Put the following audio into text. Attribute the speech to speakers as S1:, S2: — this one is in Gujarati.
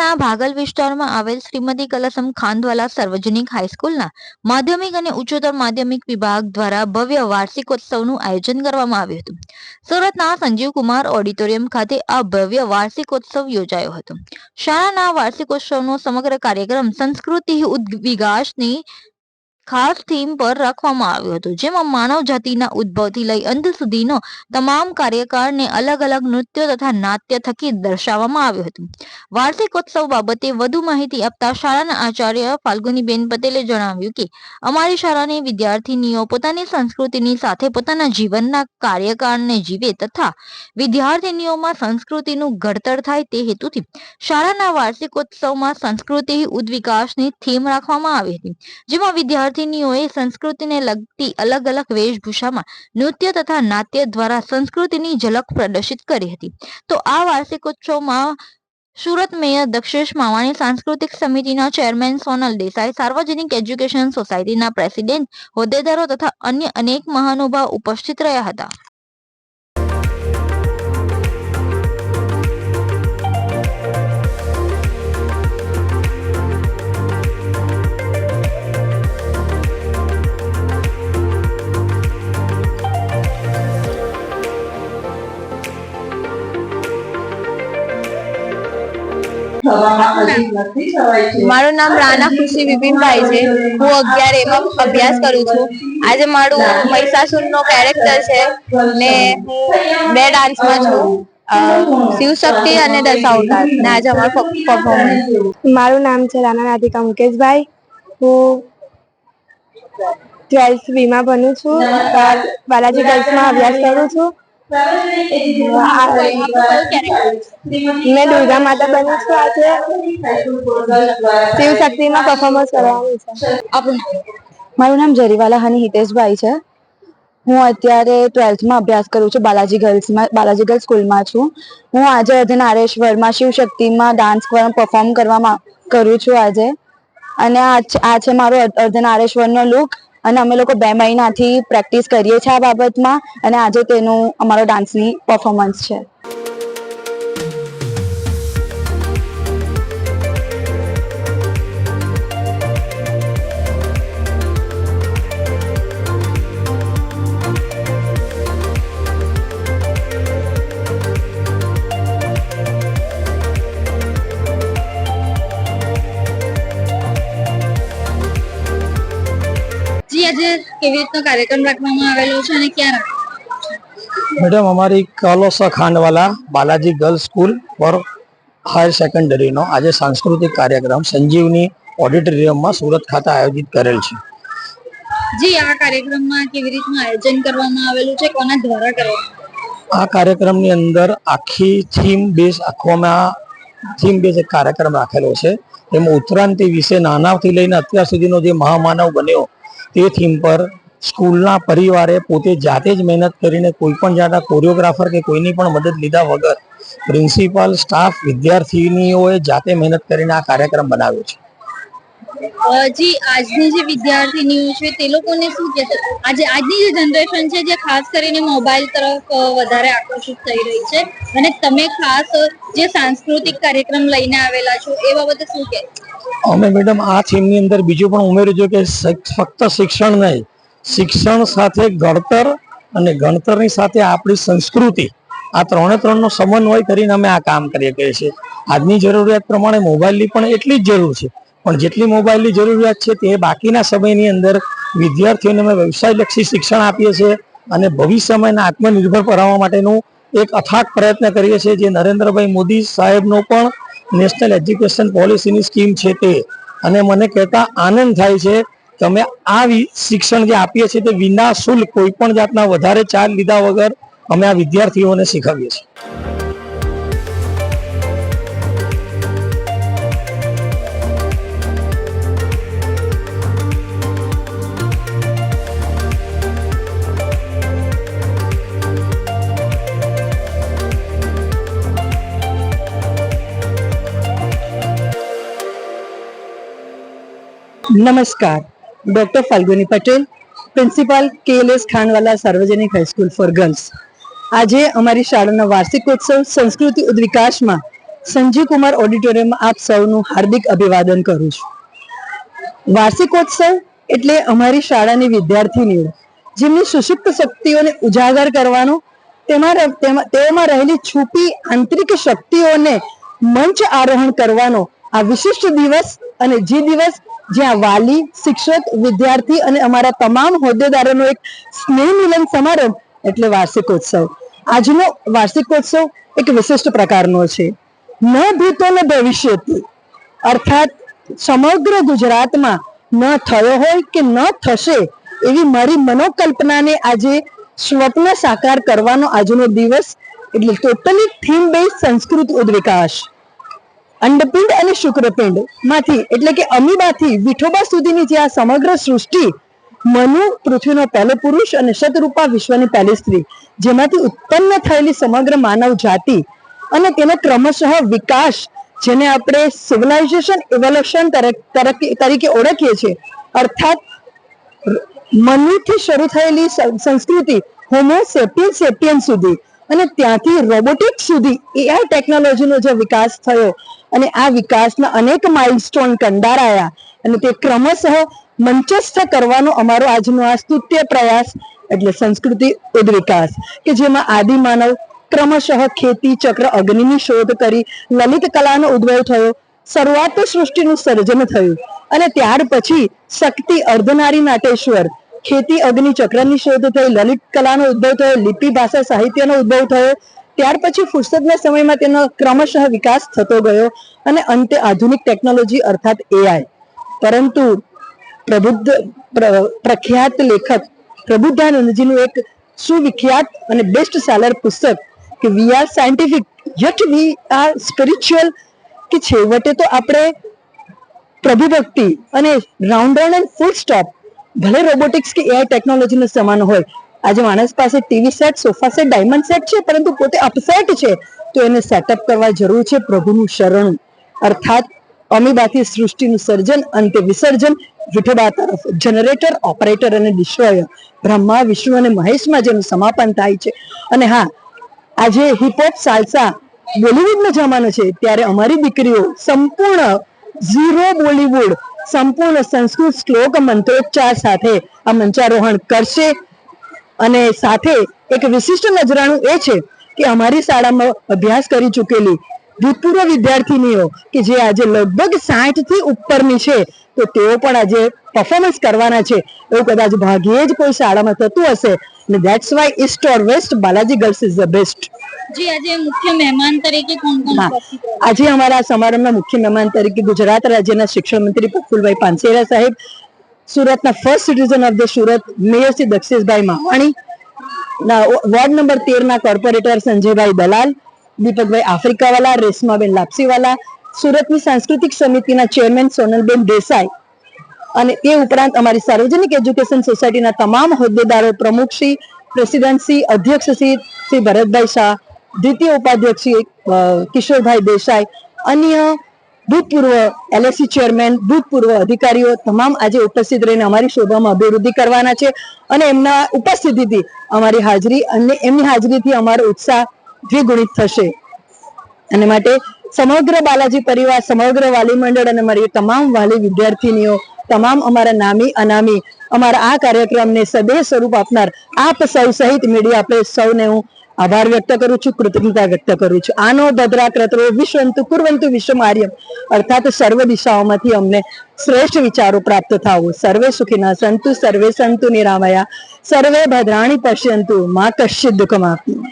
S1: શહેરના ભાગલ વિસ્તારમાં આવેલ શ્રીમતી કલસમ ખાંડવાલા સાર્વજનિક હાઈસ્કૂલના માધ્યમિક અને ઉચ્ચતર માધ્યમિક વિભાગ દ્વારા ભવ્ય વાર્ષિકોત્સવનું આયોજન કરવામાં આવ્યું હતું. સુરતના સંજીવ કુમાર ઓડિટોરિયમ ખાતે આ ભવ્ય વાર્ષિકોત્સવ યોજાયો હતો. શાળાના વાર્ષિકોત્સવનો સમગ્ર કાર્યક્રમ સંસ્કૃતિ ઉદ્વિકાસની ખાસ થીમ પર રાખવામાં આવ્યું હતું, જેમાં માનવ જાતિના ઉદ્ભવથી લઈ અંત સુધીનો તમામ કાર્યકાળને અલગ અલગ નૃત્યો તથા નાટ્ય થકી દર્શાવવામાં આવ્યું હતું. વાર્ષિકોત્સવ બાબતે વધુ માહિતી આપતા શાળાના આચાર્ય ફાલ્ગુનીબેન પટેલે જણાવ્યું કે, અમારી શાળાની વિદ્યાર્થીનીઓ પોતાની સંસ્કૃતિની સાથે પોતાના જીવનના કાર્યકાળને જીવે તથા વિદ્યાર્થીનીઓમાં સંસ્કૃતિનું ઘડતર થાય તે હેતુથી શાળાના વાર્ષિકોત્સવમાં સંસ્કૃતિ ઉદ્વિકાસની થીમ રાખવામાં આવી હતી, જેમાં વિદ્યાર્થીનીઓએ સંસ્કૃતિને લગતી અલગ અલગ વેશભૂષામાં નૃત્ય તથા નાટ્ય દ્વારા સંસ્કૃતિની ઝલક પ્રદર્શિત કરી હતી. તો આ વાર્ષિકોત્સવમાં સુરત મેયર દક્ષેશ માવાણી, સાંસ્કૃતિક સમિતિના ચેરમેન સોનલ દેસાઈ, સાર્વજનિક એજ્યુકેશન સોસાયટીના પ્રેસિડેન્ટ હોદ્દેદારો તથા અન્ય અનેક મહાનુભાવ ઉપસ્થિત રહ્યા હતા.
S2: મારું નામ રાણા ખુશી વિપિનભાઈ છે. હું અગિયાર એમાં અભ્યાસ કરું છું. આજે મારું મહિષાસુર નો કેરેક્ટર છે ને હું બે ડાન્સમાં છું. શિવશક્તિ અને દશાવતાર ને આજે અમારું પરફોર્મન્સ મારું નામ છે રાણા રાધિકા મુકેશભાઈ. હું ટ્વેલ્થ વીમા ભણું છું. બાલાજી ગર્લ્સમાં અભ્યાસ કરું છું. મેં દુર્ગા માતા બની છું આજે. શિવશક્તિમાં પરફોર્મન્સ કરવાનું છે.
S3: મારું નામ જરીવાલા હની હિતેશભાઈ છે. હું અત્યારે ટ્વેલ્થમાં અભ્યાસ કરું છું, બાલાજી ગર્લ્સમાં બાલાજી ગર્લ્સ સ્કૂલમાં છું. હું આજે અર્ધનારેશ્વરમાં શિવશક્તિમાં ડાન્સ પરફોર્મ કરવામાં કરું છું આજે. અને આ છે- મારો અર્ધ- અર્ધનારેશ્વરનો લુક અને અમે લોકો બે મહિનાથી પ્રેક્ટિસ કરીએ છીએ આ બાબતમાં અને આજે તેનું અમારો ડાન્સની પરફોર્મન્સ છે.
S1: આજે કેવી રીતનો કાર્યક્રમ રાખવામાં આવેલો છે અને ક્યાં
S4: મેડમ અમારી કલોસા Khandwala Balaji girls school for higher સેકન્ડરીનો આજે સાંસ્કૃતિક કાર્યક્રમ સંજીવની ઓડિટોરિયમમાં સુરત ખાતે આયોજિત કરેલ છે.
S1: જી આ કાર્યક્રમમાં કેવી રીતનું આયોજન કરવામાં આવેલું છે? કોના દ્વારા કરવામાં
S4: આ કાર્યક્રમની અંદર આખી થીમ બેઝ આખોમાં થીમ બેઝ એક કાર્યક્રમ રાખેલો છે. એમાં ઉત્ક્રાંતિ વિશે નાનાથી લઈને અત્યાર સુધીનો જે મહામાનવ બન્યો તે થીમ પર સ્કૂલના પરિવારે પોતે જાતે જ મહેનત કરીને કોઈ પણ જાતના કોરિયોગ્રાફર કે કોઈની પણ મદદ લીધા વગર પ્રિન્સિપાલ સ્ટાફ વિદ્યાર્થીનીઓએ જાતે મહેનત કરીને આ કાર્યક્રમ બનાવ્યો છે.
S1: જી, આજની જે વિદ્યાર્થીનીઓ છે તે લોકોને શું કે આજે, આજની જે જનરેશન છે જે ખાસ કરીને મોબાઈલ તરફ વધારે આકર્ષિત થઈ રહી છે અને તમે ખાસ જે સાંસ્કૃતિક કાર્યક્રમ લઈને આવેલા છો એ બાબતે શું કહે?
S4: અમે મેડમ આ થીમની અંદર બીજું પણ ઉમેર્યું છે કે ફક્ત શિક્ષણ નહીં, શિક્ષણ સાથે ગણતર અને ગણતરની સાથે આપણી સંસ્કૃતિ, આ ત્રણે ત્રણનો સમન્વય કરીને અમે આ કામ કરીએ કહીએ છીએ. આજની જરૂરિયાત પ્રમાણે મોબાઈલની પણ એટલી જ જરૂર છે. પણ જેટલી મોબાઈલની જરૂરિયાત છે તે બાકીના સમયની અંદર વિદ્યાર્થીઓને અમે વ્યવસાયલક્ષી શિક્ષણ આપીએ છીએ અને ભવિષ્યમાં એને આત્મનિર્ભર બનાવવા માટેનું એક અથાગ પ્રયત્ન કરીએ છીએ જે નરેન્દ્રભાઈ મોદી સાહેબનો પણ નેશનલ એજ્યુકેશન પોલિસીની સ્કીમ છે તે. અને મને કહેતા આનંદ થાય છે, તમે આ શિક્ષણ જે આપીએ છીએ તે વિના શુલ્ક કોઈ પણ જાતના વધારે ચાર્જ લીધા વગર અમે આ વિદ્યાર્થીઓને શીખવીએ છીએ.
S3: નમસ્કાર doctor Falguni Patel principal KLS Khanwala સાર્વજનિક હાઈસ્કૂલ ફોર ગર્લ્સ આજે અમારી શાળાનો વાર્ષિકોત્સવ સંસ્કૃતિ ઉદ્વિકાસમાં
S5: સંજીવ કુમાર ઓડિટોરિયમમાં આપ સૌનું હાર્દિક અભિવાદન કરું છું. વાર્ષિકોત્સવ એટલે અમારી શાળાની વિદ્યાર્થીનીઓ જેમની સુષુપ્ત શક્તિઓને ઉજાગર કરવાનો, તેમાં તેમાં- રહેલી છુપી આંતરિક શક્તિઓને મંચ આરોહણ કરવાનો આ વિશિષ્ટ દિવસ અને જે દિવસ જ્યાં વાલી, શિક્ષક, વિદ્યાર્થી અને અમારા તમામ હોદ્દેદારોનો એક સ્નેહ મિલન સમારંભ એટલે વાર્ષિકોત્સવ. આજનો વાર્ષિકોત્સવ એક વિશિષ્ટ પ્રકારનો છે. ન ભૂતો ને ભવિષ્યથી અર્થાત સમગ્ર ગુજરાતમાં ન થયો હોય કે ન થશે એવી મારી મનોકલ્પનાને આજે સ્વપ્ન સાકાર કરવાનો આજનો દિવસ, એટલે ટોટલી થીમ બેઝ સંસ્કૃત ઉદ્વિકાસ. અંડપિંડ અને શુક્રપિંડમાંથી, એટલે કે અમીબાથી વિઠોબા સુધીની જે આ સમગ્ર સૃષ્ટિ, મનુ, પૃથ્વીનો પહેલો પુરુષ અને શતરૂપા વિશ્વની પહેલી સ્ત્રી, જેમાંથી ઉત્પન્ન થયેલી સમગ્ર માનવ જાતિ અને તેનો ક્રમશઃ વિકાસ, જેને આપણે સિવિલાઇઝેશન ઇવોલ્યુશન તરીકે ઓળખીએ છીએ, અર્થાત મનુથી શરૂ થયેલી સંસ્કૃતિ હોમો સેપિયન સેપિયન સુધી. અને ત્યાંથી રોબોટિક સુધી એઆઈ ટેકનોલોજીનો જે વિકાસ થયો અને આ વિકાસના અનેક માઇલસ્ટોન કંડારાયા અને તે ક્રમશઃ મંચસ્થ કરવાનો અમારો આજનો આ સ્તુત્ય પ્રયાસ એટલે સંસ્કૃતિ ઉદ્વિકાસ કે જેમાં આદિ માનવ ક્રમશઃ ખેતી ચક્ર અગ્નિની શોધ કરી લલિત કલાનો ઉદ્ભવ થયો, શરૂઆત સૃષ્ટિનું સર્જન થયું અને ત્યાર પછી શક્તિ અર્ધનારી નાટેશ્વર ખેતી અગ્નિ ચક્રની શોધ થઈ, લલિત કલાનો ઉદ્ભવ થયો, લિપિ ભાષા સાહિત્યનો ઉદ્ભવ થયો. ત્યાર પછી ફુરસદના સમયમાં તેનો ક્રમશઃ વિકાસ થતો ગયો અને અંતે આધુનિક ટેકનોલોજી અર્થાત એઆઈ પરંતુ પ્રબુદ્ધ, પ્ર- પ્રખ્યાત લેખક પ્રબુદ્ધાનંદજીનું એક સુવિખ્યાત અને બેસ્ટ સેલર પુસ્તક કે we are scientific yet we are spiritual કે છેવટે તો આપણે પ્રભુ ભક્તિ અને round round and full stop ભલે રોબોટિક્સ કે એઆઈ ટેકનોલોજીનો સમાન હોય, આજે માણસ પાસે TV set sofa set diamond set છે, પરંતુ પોતે અપસેટ છે, તો એને સેટઅપ કરવા જરૂર છે પ્રભુનું શરણ. અર્થાત, અમીબાથી સૃષ્ટિનું સર્જન, અંતે વિસર્જન, વિઠોબા તરફ જનરેટર ઓપરેટર અને ડિસ્ટ્રોયર બ્રહ્મા, વિષ્ણુ અને મહેશમાં જેનું સમાપન થાય છે. અને હા, આજે હિપહોપ સાલસા બોલિવૂડનો જમાનો છે, ત્યારે અમારી દીકરીઓ સંપૂર્ણ ઝીરો બોલિવૂડ સંપૂર્ણ સંસ્કૃત શ્લોક મંત્રોચ્ચાર સાથે આ મંચારોહણ કરશે. અને સાથે એક વિશિષ્ટ નજરાણું એ છે કે અમારી શાળામાં અભ્યાસ કરી ચૂકેલી ભૂતપૂર્વ વિદ્યાર્થીનીઓ કે જે આજે લગભગ સાઠથી ઉપરની છે, તો તેઓ પણ આજે પરફોર્મન્સ કરવાના છે. એવું કદાચ ભાગ્યે જ કોઈ શાળામાં થતું હશે. અને why east or west Balaji girls is the best
S1: જી આજે મુખ્ય મહેમાન તરીકે કોણ કોણ
S5: આજે અમારા સમારંભના મુખ્ય મહેમાન તરીકે ગુજરાત રાજ્યના શિક્ષણ મંત્રી પ્રફુલભાઈ પાનસેરા સાહેબ સુરતના first citizen of the Surat mayor Shri Daksheshbhai Mavani ના વોર્ડ નંબર તેર ના કોર્પોરેટર સંજયભાઈ દલાલ દીપકભાઈ આફ્રિકાવાલા રેશમાબેન લાપસીવાલા સુરતની સાંસ્કૃતિક સમિતિના ચેરમેન સોનલબેન દેસાઈ અને તે ઉપરાંત અમારી સાર્વજનિક એજ્યુકેશન સોસાયટીના તમામ હોદ્દેદારો, પ્રમુખશ્રી પ્રેસિડેન્ટશ્રી અધ્યક્ષશ્રી શ્રી ભરતભાઈ શાહ, દ્વિતીય ઉપાધ્યક્ષ શ્રી કિશોરભાઈ દેસાઈ, અન્ય ભૂતપૂર્વ એલએસસી ચેરમેન, ભૂતપૂર્વ અધિકારીઓ તમામ આજે ઉપસ્થિત રહીને અમારી શોભામાં અભિવૃદ્ધિ કરવાના છે અને એમના ઉપસ્થિતિથી અમારી હાજરી અને એમની હાજરીથી અમારો ઉત્સાહ દ્વિગુણિત થશે. અને માટે સમગ્ર બાલાજી પરિવાર, સમગ્ર વાલી મંડળ અને મારી તમામ વાલી વિદ્યાર્થીનીઓ તમામ અમારા નામી, અનામી, અમારા આ કાર્યક્રમને સદેહ સ્વરૂપ આપનાર આપ સૌ સહિત મીડિયા આપણે સૌને હું આભાર વ્યક્ત કરું છું, કૃતજ્ઞતા વ્યક્ત કરું છું. આનો ભદ્રા ક્રતરો વિશ્વંતુ કુર્વંતુ વિશ્વમાર્યમ, અર્થાત સર્વ દિશાઓમાંથી અમને શ્રેષ્ઠ વિચારો પ્રાપ્ત થાવું સર્વે સુખીના સંતુ, સર્વે સંતુ નિરામયા સર્વે ભદ્રાણી પશ્યંતુ, માં કશ્ય દુઃખમાં આપનું